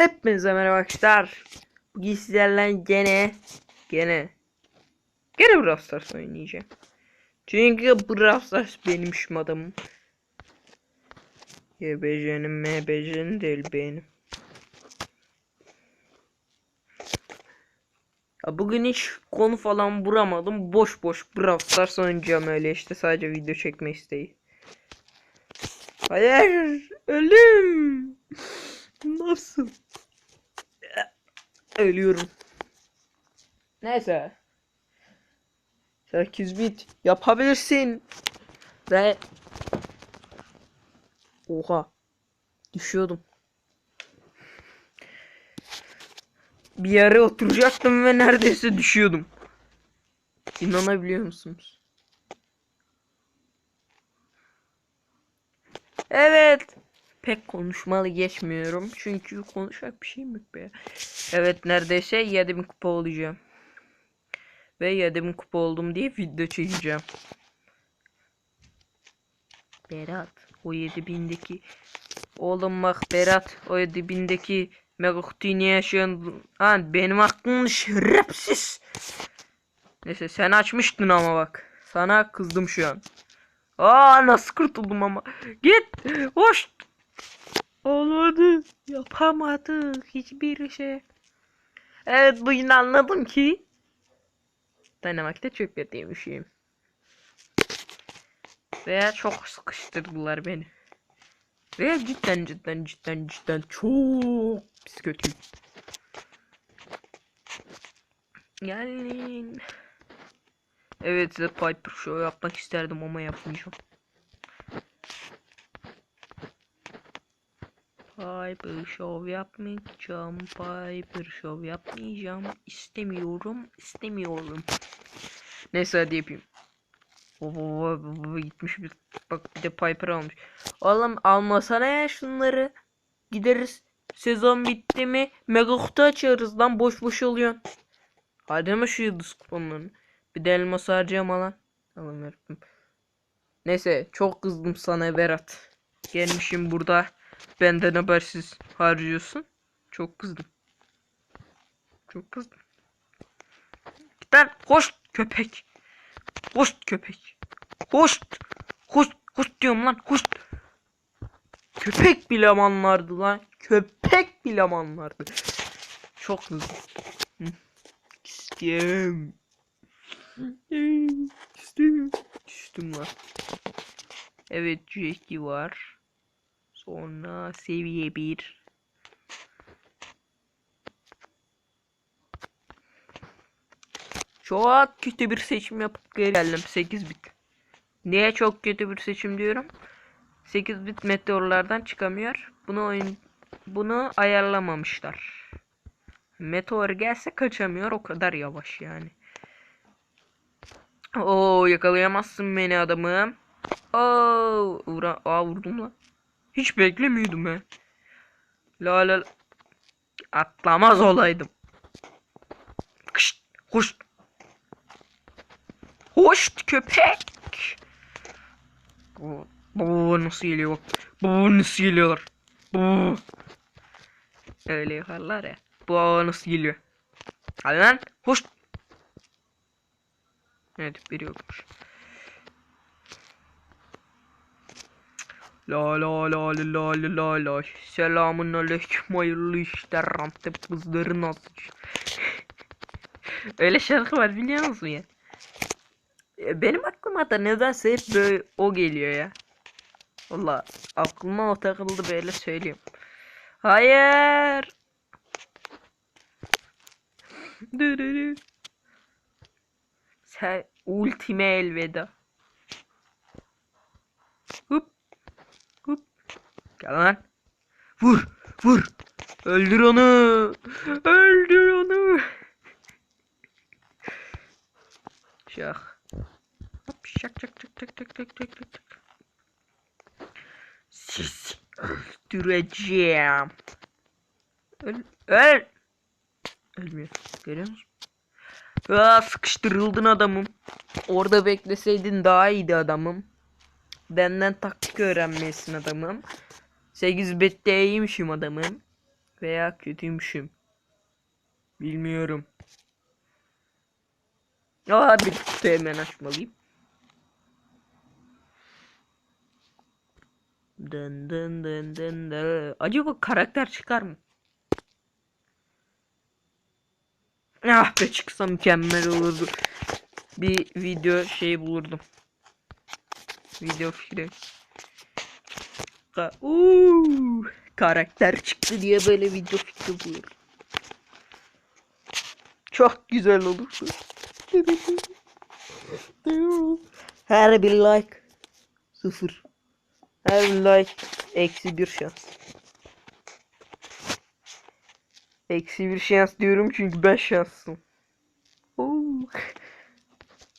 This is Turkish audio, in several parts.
Hepinize merhaba arkadaşlar. Bugün sizlerle gene gene gene Brawl Stars oynayacağım. Çünkü Brawl Stars benim şu adamım. YBC'nin MBC'nin değil benim. Ya bugün hiç konu falan vuramadım. Boş boş Brawl Stars oynayacağım öyle işte sadece video çekme isteği. Hayır ölüm. Nasıl? Ölüyorum. Neyse. 8 bit yapabilirsin. Ve Oha. Düşüyordum. Bir yere oturacaktım ve neredeyse düşüyordum. İnanabiliyor musunuz? Evet. Pek konuşmalı geçmiyorum. Çünkü konuşacak bir şeyim yok be. Evet neredeyse 7000 kupa olacağım. Ve 7000 kupa oldum diye video çekeceğim. Berat o 7000'deki Oğlum bak Berat o 7000'deki Megakutu'yu niye yaşıyorsun? Ha benim aklım şerefsiz. Neyse sen açmıştın ama bak. Sana kızdım şu an. Aa nasıl kurtuldum ama. Git. Hoş. Olmadı. Yapamadık hiçbir şey. Evet bugün anladım ki Dynamite'de çok kötüymüşüm. Veya çok sıkıştırdılar beni. Veya cidden cidden cidden cidden çok pis kötüyüm. Gelin. Evet Piper Show yapmak isterdim ama yapmayacağım. Piper Show yapmayacağım. Piper Show yapmayacağım. İstemiyorum. istemiyorum. Neyse hadi yapayım. Oo, gitmiş bir bak bir de Piper almış. Oğlum almasana ya şunları. Gideriz. Sezon bitti mi? Mega kutu açarız lan boş boş oluyorsun. Hadi mi şu yıldız kuponlarını? Bir de elmas harcayama lan. Yaptım. Neyse çok kızdım sana Berat. Gelmişim burada. Benden habersiz harcıyorsun. Çok kızdım. Çok kızdım. Git lan koş köpek. Koş köpek. Koş. Koş. Koş diyorum lan koş. Köpek bile amanlardı lan. Köpek bile amanlardı. Çok kızdım. Hı. İstiyorum. İstiyorum. Düştüm lan. Evet Jackie var. Sonra seviye 1. Çok kötü bir seçim yapıp geri geldim 8 bit. Niye çok kötü bir seçim diyorum? 8 bit meteorlardan çıkamıyor. Bunu oyun bunu ayarlamamışlar. Meteor gelse kaçamıyor o kadar yavaş yani. Oo yakalayamazsın beni adamım. Oo vura Aa, vurdum lan. Hiç beklemiyordum. La la la. Atlamaz olaydım. Kışt, hoş. Hoş köpek. Bu, bu nasıl geliyor? Bu nasıl geliyor? Bu. Öyle yaparlar ya. Bu nasıl geliyor? Hadi lan. Hoş. Evet biri yokmuş. La la la la la la la la. Selamun aleyküm hayırlı işler. Antep kızları nasıl? Öyle şarkı var biliyor musun ya? E, Benim aklıma da nedense hep böyle o geliyor ya. Valla aklıma o takıldı böyle söyleyeyim. Hayır. Sen ultime elveda. Gel lan. Vur. Vur. Öldür onu. Öldür onu. Şak. Hop şak şak şak şak şak şak şak şak. Sizi öldüreceğim. Öl. Öl. Ölmüyor. Görüyor musun? Aa, sıkıştırıldın adamım. Orada bekleseydin daha iyiydi adamım. Benden taktik öğrenmesin adamım. 8 bette iyiymişim adamım. Veya kötüymüşüm. Bilmiyorum. Aa bir kutu hemen açmalıyım. Dın dın dın dın dın. Acaba karakter çıkar mı? Ah be çıksa mükemmel olurdu. Bir video şey bulurdum. Video fikri. Ka Uuu, karakter çıktı diye böyle video fikri bulurdum. Çok güzel olurdu. Her bir like sıfır. Her bir like eksi bir şans. Eksi bir şans diyorum çünkü ben.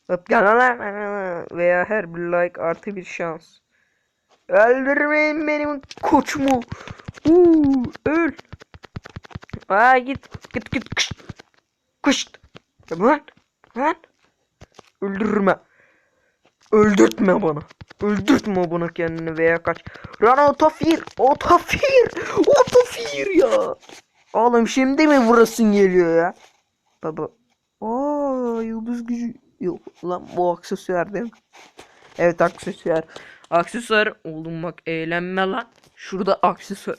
Bak, Veya her bir like artı bir şans. Öldürmeyin benim koçumu. Uuu öl. Aa git git git kışt. Kışt. Lan lan. Öldürme. Öldürtme bana. Öldürtme bana kendini veya kaç. Lan otofir. Otofir. Otofir ya. Oğlum şimdi mi vurasın geliyor ya? Baba. Aa yıldız gücü. Yok lan bu aksesuar değil mi? Evet aksesuar. Aksesuar oğlum bak eğlenme lan. Şurada aksesuar.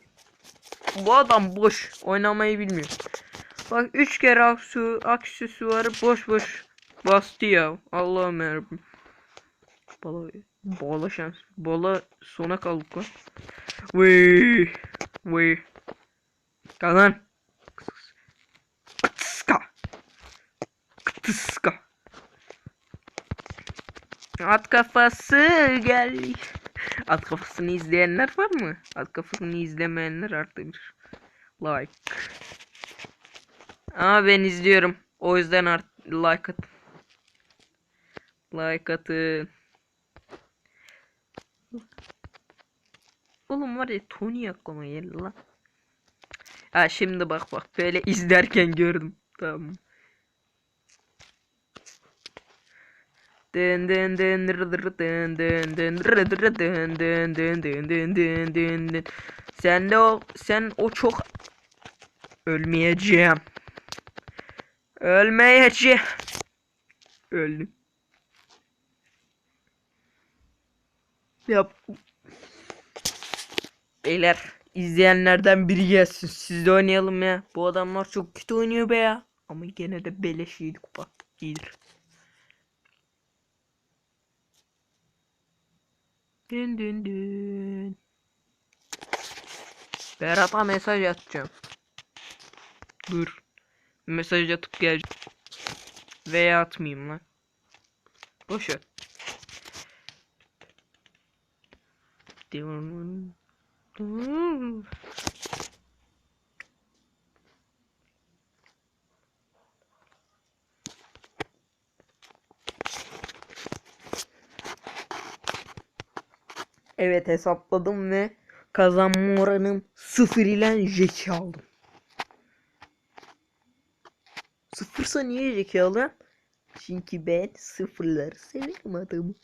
Bu adam boş. Oynamayı bilmiyor. Bak 3 kere aksu, aksesuarı boş boş bastı ya. Allah'ım yarabbim. Bala, bala şans. Bala sona kaldık lan. Vıy. Vıy. Gel lan. Kıtıska. Kıtıska. At kafası gel. At kafasını izleyenler var mı? At kafasını izlemeyenler artı bir. Like. Ama ben izliyorum. O yüzden art like at. Like atın. Oğlum var ya Tony aklıma geldi lan. Ha şimdi bak bak böyle izlerken gördüm. Tamam. Sen de o sen o çok ölmeyeceğim. Ölmeyeceğim. Öldüm. Yap. Beyler izleyenlerden biri gelsin. Siz de oynayalım ya. Bu adamlar çok kötü oynuyor be ya. Ama gene de beleş iyiydi kupa. İyidir. Dün dün dün. Berat'a mesaj atacağım. Dur. Mesaj atıp geleceğim. Veya atmayayım lan. Boş ver. Diyorum. Evet hesapladım ve kazanma oranım sıfır ile jeki aldım. Sıfırsa niye jeki aldım? Çünkü ben sıfırları severim adamım.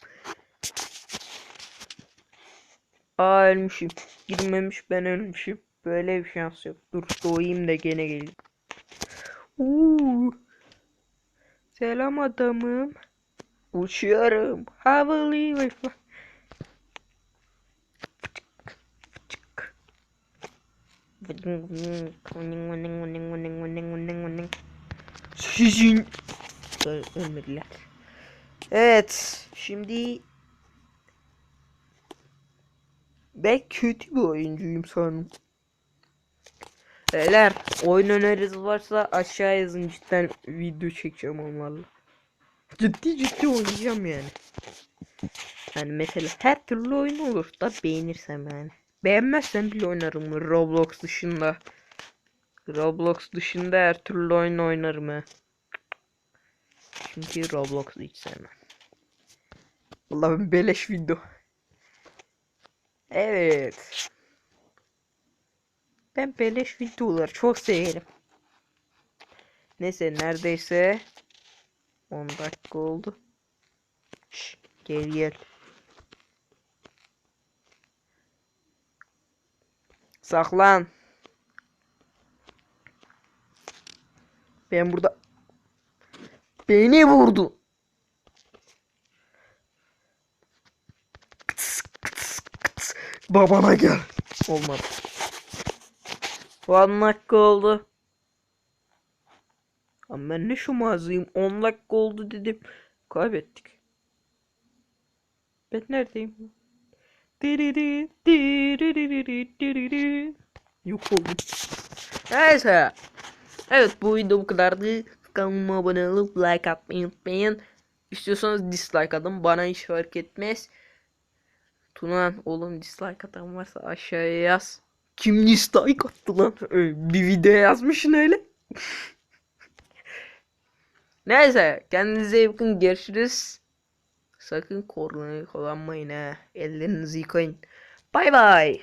Aa ölmüşüm. Girmemiş ben ölmüşüm. Böyle bir şans yok. Dur doğayım da gene geleyim. Uuu. Selam adamım. Uçuyorum. Havalı Sizin ölmediler. Evet, şimdi ben kötü bir oyuncuyum sanırım. Beyler, oyun öneriniz varsa aşağı yazın cidden video çekeceğim onlarla. Ciddi ciddi oynayacağım yani. Yani mesela her türlü oyun olur da beğenirsem yani. Beğenmezsem bile oynarım Roblox dışında. Roblox dışında her türlü oyun oynarım. Çünkü Roblox'u hiç sevmem. Vallahi ben beleş video. Evet. Ben beleş videoları çok severim. Neyse neredeyse 10 dakika oldu. Şş, gel gel. Saklan. Ben burada beni vurdu. Kıts, kıts, kıts. Babana gel. Olmadı. One dakika oldu. Ama ben ne şu mağazayım 10 dakika oldu dedim. Kaybettik. Ben neredeyim? Yok oldum. Neyse. Evet bu video bu kadardı. Kanalıma abone olup like atmayı unutmayın. İstiyorsanız dislike atın. Bana hiç fark etmez. Tunan oğlum dislike atan varsa aşağıya yaz. Kim dislike attı lan? Bir video yazmışsın öyle. Neyse kendinize iyi bakın görüşürüz. Sakın koronayı kullanmayın ha. Ellerinizi yıkayın. Bay bay.